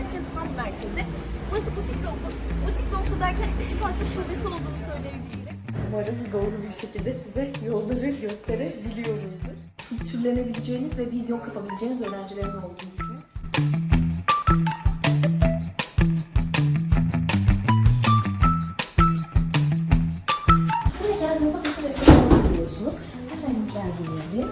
öğrenciler için tam merkezi. Burası butik bir okul. Butik bir okul derken üç farklı şubesi olduğunu söyleyebilirim. Umarım doğru bir şekilde size yolları gösterebiliyoruzdur. Kültürlenebileceğiniz ve vizyon kapabileceğiniz öğrencilerin olduğunu düşünüyorum. Buraya geldiğinizde bu restoranı görüyorsunuz. Hemen ilerleyelim.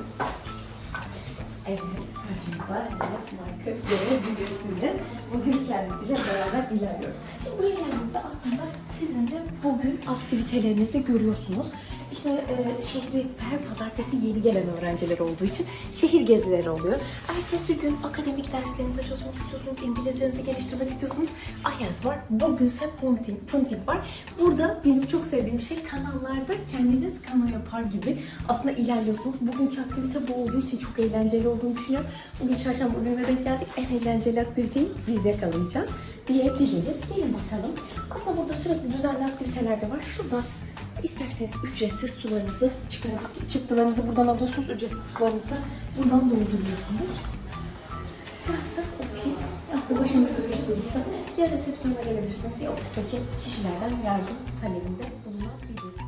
Evet, karşımıza evet, marka görebilirsiniz. Bugün kendisiyle beraber ilerliyoruz. Şimdi buraya geldiğinizde aslında sizin de bugün aktivitelerinizi görüyorsunuz. İşte e, şehri her pazartesi yeni gelen öğrenciler olduğu için şehir gezileri oluyor. Ertesi gün akademik derslerinize çalışmak istiyorsunuz, İngilizcenizi geliştirmek istiyorsunuz. Ayens var. Bugünse Punting, Punting var. Burada benim çok sevdiğim şey kanallarda kendiniz kano yapar gibi aslında ilerliyorsunuz. Bugünkü aktivite bu olduğu için çok eğlenceli olduğunu düşünüyorum. Bugün çarşamba gününe denk geldik. En eğlenceli aktiviteyi biz yakalayacağız diyebiliriz. Gelin bakalım. Aslında burada sürekli düzenli aktiviteler de var. Şurada isterseniz ücretsiz sularınızı çıkarıp çıktılarınızı buradan alıyorsunuz. Ücretsiz sularınızı da buradan dolduruyorsunuz. Burası ofis. Aslında başınız sıkıştığınızda ya resepsiyona gelebilirsiniz ya ofisteki kişilerden yardım talebinde bulunabilirsiniz.